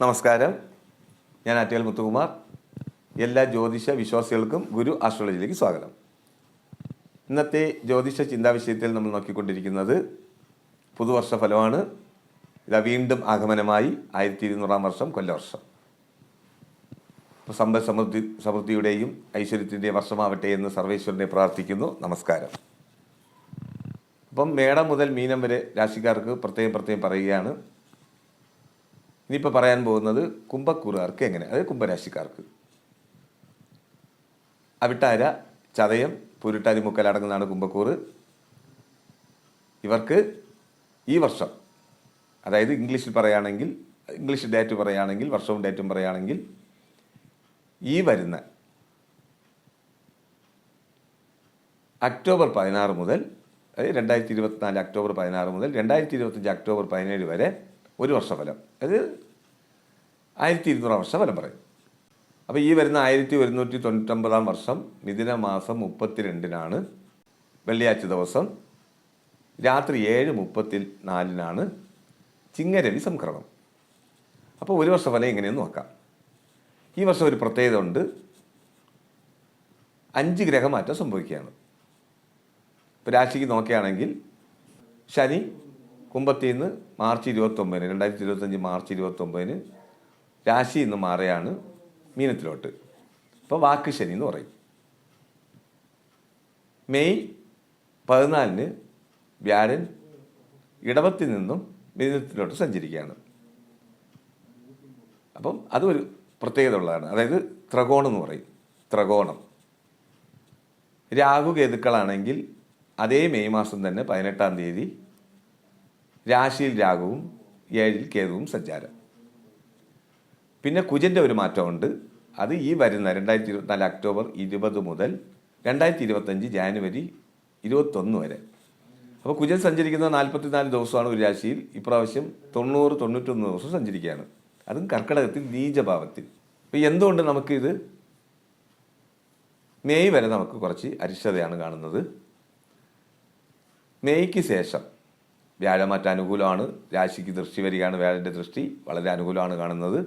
നമസ്കാരം. ഞാൻ അറ്റേൽ മുത്തുകുമാർ. എല്ലാ ജ്യോതിഷ വിശ്വാസികൾക്കും ഗുരു ആസ്ട്രോളജിയിലേക്ക് സ്വാഗതം. ഇന്നത്തെ ജ്യോതിഷ ചിന്താ വിഷയത്തിൽ നമ്മൾ നോക്കിക്കൊണ്ടിരിക്കുന്നത് പുതുവർഷ ഫലമാണ്. ഇതാ വീണ്ടും ആഗമനമായി ആയിരത്തി ഇരുന്നൂറാം വർഷം കൊല്ലവർഷം. സമ്പദ് സമൃദ്ധി സമൃദ്ധിയുടെയും ഐശ്വര്യത്തിന്റെയും വർഷമാവട്ടെ എന്ന് സർവേശ്വരനെ പ്രാർത്ഥിക്കുന്നു. നമസ്കാരം. അപ്പം മേടം മുതൽ മീനം വരെ രാശിക്കാർക്ക് പ്രത്യേകം പ്രത്യേകം പറയുകയാണ്. ഇനിയിപ്പോൾ പറയാൻ പോകുന്നത് കുംഭക്കൂറുകാർക്ക് എങ്ങനെ? അതായത് കുംഭരാശിക്കാർക്ക്. അവിട്ടാര ചതയം പുരുട്ടാതി മുക്കൽ അടങ്ങുന്നതാണ് കുംഭക്കൂറ്. ഇവർക്ക് ഈ വർഷം അതായത് ഇംഗ്ലീഷിൽ പറയുകയാണെങ്കിൽ ഇംഗ്ലീഷ് ഡേറ്റ് പറയുകയാണെങ്കിൽ വർഷവും ഡേറ്റും പറയുകയാണെങ്കിൽ ഈ വരുന്ന അക്ടോബർ പതിനാറ് മുതൽ അതായത് രണ്ടായിരത്തി ഇരുപത്തിനാല് അക്ടോബർ പതിനാറ് മുതൽ രണ്ടായിരത്തി ഇരുപത്തഞ്ച് അക്ടോബർ പതിനേഴ് വരെ ഒരു വർഷ ഫലം അത് ആയിരത്തി ഇരുന്നൂറാം വർഷം ഫലം പറയും. അപ്പോൾ ഈ വരുന്ന ആയിരത്തി ഒരുന്നൂറ്റി തൊണ്ണൂറ്റൊമ്പതാം വർഷം മിഥുന മാസം മുപ്പത്തിരണ്ടിനാണ് വെള്ളിയാഴ്ച ദിവസം രാത്രി ഏഴ് മുപ്പത്തി നാലിനാണ് ചിങ്ങരവി സംക്രമം അപ്പോൾ ഒരു വർഷ ഫലം എങ്ങനെയെന്ന് നോക്കാം. ഈ വർഷം ഒരു പ്രത്യേകത ഉണ്ട്. അഞ്ച് ഗ്രഹമാറ്റം സംഭവിക്കുകയാണ്. ഇപ്പോൾ രാശിക്ക് നോക്കുകയാണെങ്കിൽ ശനി കുംഭത്തിൽ നിന്ന് മാർച്ച് ഇരുപത്തൊമ്പതിന് രണ്ടായിരത്തി ഇരുപത്തഞ്ച് മാർച്ച് ഇരുപത്തൊമ്പതിന് രാശി എന്ന് മാറിയാണ് മീനത്തിലോട്ട്. അപ്പോൾ വാക്ക് ശനി എന്ന് പറയും. മെയ് പതിനാലിന് വ്യാഴൻ ഇടവത്തിൽ നിന്നും മീനത്തിലോട്ട് സഞ്ചരിക്കുകയാണ്. അപ്പം അതൊരു പ്രത്യേകത ഉള്ളതാണ് അതായത് ത്രകോണം എന്ന് പറയും. ത്രകോണം. രാഹു കേതുക്കളാണെങ്കിൽ അതേ മെയ് മാസം തന്നെ പതിനെട്ടാം തീയതി രാശിയിൽ രാഗവും ഏഴിൽ കേതുവും സഞ്ചാരം. പിന്നെ കുജന്റെ ഒരു മാറ്റമുണ്ട്. അത് ഈ വരുന്ന രണ്ടായിരത്തി ഇരുപത്തിനാല് ഒക്ടോബർ ഇരുപത് മുതൽ രണ്ടായിരത്തി ഇരുപത്തഞ്ച് ജാനുവരി ഇരുപത്തൊന്ന് വരെ. അപ്പോൾ കുജൻ സഞ്ചരിക്കുന്ന നാൽപ്പത്തിനാല് ദിവസമാണ് ഒരു രാശിയിൽ. ഇപ്രാവശ്യം തൊണ്ണൂറ് തൊണ്ണൂറ്റൊന്ന് ദിവസം സഞ്ചരിക്കുകയാണ്. അതും കർക്കിടകത്തിൽ നീചഭാവത്തിൽ. അപ്പോൾ എന്തുകൊണ്ട് നമുക്കിത്? മെയ് വരെ നമുക്ക് കുറച്ച് അരിഷ്ടതയാണ് കാണുന്നത്. മെയ്ക്ക് ശേഷം വ്യാഴമാറ്റ അനുകൂലമാണ് രാശിക്ക് ദൃഷ്ടി വരികയാണ് വ്യാഴന്റെ ദൃഷ്ടി വളരെ അനുകൂലമാണ് കാണുന്നത്.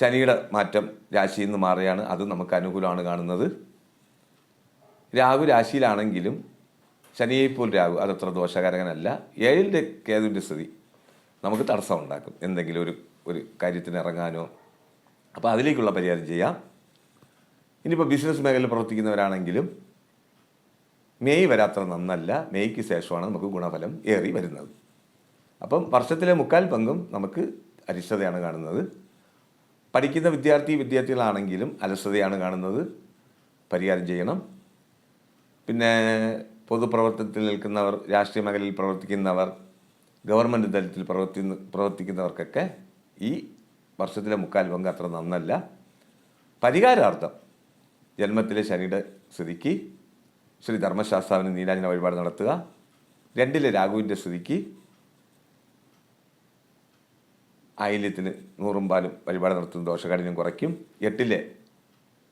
ശനിയുടെ മാറ്റം രാശിയിൽ നിന്ന് മാറുകയാണ് അത് നമുക്ക് അനുകൂലമാണ് കാണുന്നത്. രാഹു രാശിയിലാണെങ്കിലും ശനിയെപ്പോൾ രാഹു അതത്ര ദോഷകരകനല്ല. ഏഴിന്റെ കേതുവിന്റെ സ്ഥിതി നമുക്ക് തടസ്സം ഉണ്ടാക്കും എന്തെങ്കിലും ഒരു ഒരു കാര്യത്തിന് ഇറങ്ങാനോ. അപ്പോൾ അതിലേക്കുള്ള പരിഹാരം ചെയ്യാം. ഇനിയിപ്പോൾ ബിസിനസ് മേഖലയിൽ പ്രവർത്തിക്കുന്നവരാണെങ്കിലും മെയ് വരാത്ര നന്നല്ല. മെയ്ക്ക് ശേഷമാണ് നമുക്ക് ഗുണഫലം ഏറി വരുന്നത്. അപ്പം വർഷത്തിലെ മുക്കാൽ പങ്കും നമുക്ക് അരിഷ്ടതയാണ് കാണുന്നത്. പഠിക്കുന്ന വിദ്യാർത്ഥി വിദ്യാർത്ഥികളാണെങ്കിലും അലസതയാണ് കാണുന്നത്. പരിഹാരം ചെയ്യണം. പിന്നെ പൊതുപ്രവർത്തനത്തിൽ നിൽക്കുന്നവർ രാഷ്ട്രീയ മേഖലയിൽ പ്രവർത്തിക്കുന്നവർ ഗവൺമെന്റ് തലത്തിൽ പ്രവർത്തി പ്രവർത്തിക്കുന്നവർക്കൊക്കെ ഈ വർഷത്തിലെ മുക്കാൽ പങ്ക് അത്ര നന്നല്ല. പരിഹാരാർത്ഥം ജന്മത്തിലെ ശനിയുടെ സ്ഥിതിക്ക് ശ്രീ ധർമ്മശാസ്താവിന് നീരാഞ്ജന വഴിപാട് നടത്തുക. രണ്ടിലെ രാഘുവിന്റെ സ്തുതിക്ക് ആയില്യത്തിന് നൂറും പാലും വഴിപാട് നടത്തുന്ന. ദോഷകാഠിന്യം കുറയ്ക്കും. എട്ടിലെ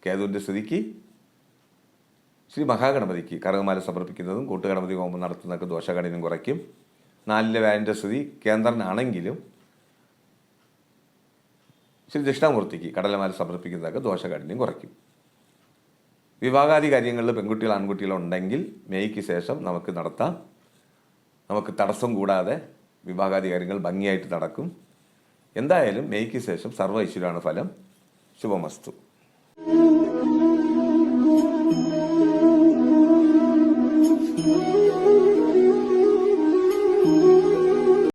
കേതുവിന്റെ സ്തുതിക്ക് ശ്രീ മഹാഗണപതിക്ക് കറുകമാല സമർപ്പിക്കുന്നതും കൂട്ടുഗണപതി ഹോമം നടത്തുന്നതൊക്കെ ദോഷകാഠിന്യം കുറയ്ക്കും. നാലിലെ വ്യാഴന്റെ സ്തുതി കേന്ദ്രനാണെങ്കിലും ശ്രീ ദക്ഷിണാമൂർത്തിക്ക് കടലമാല സമർപ്പിക്കുന്നതൊക്കെ ദോഷകാഠിന്യം കുറയ്ക്കും. വിവാഹാദി കാര്യങ്ങളിൽ പെൺകുട്ടികൾ ആൺകുട്ടികൾ ഉണ്ടെങ്കിൽ മെയ്ക്ക് ശേഷം നമുക്ക് നടത്താം. നമുക്ക് തടസ്സം കൂടാതെ വിവാഹാദി കാര്യങ്ങൾ ഭംഗിയായിട്ട് നടക്കും. എന്തായാലും മെയ്ക്ക് ശേഷം സർവ ഐശ്വര്യമാണ് ഫലം. ശുഭമസ്തു.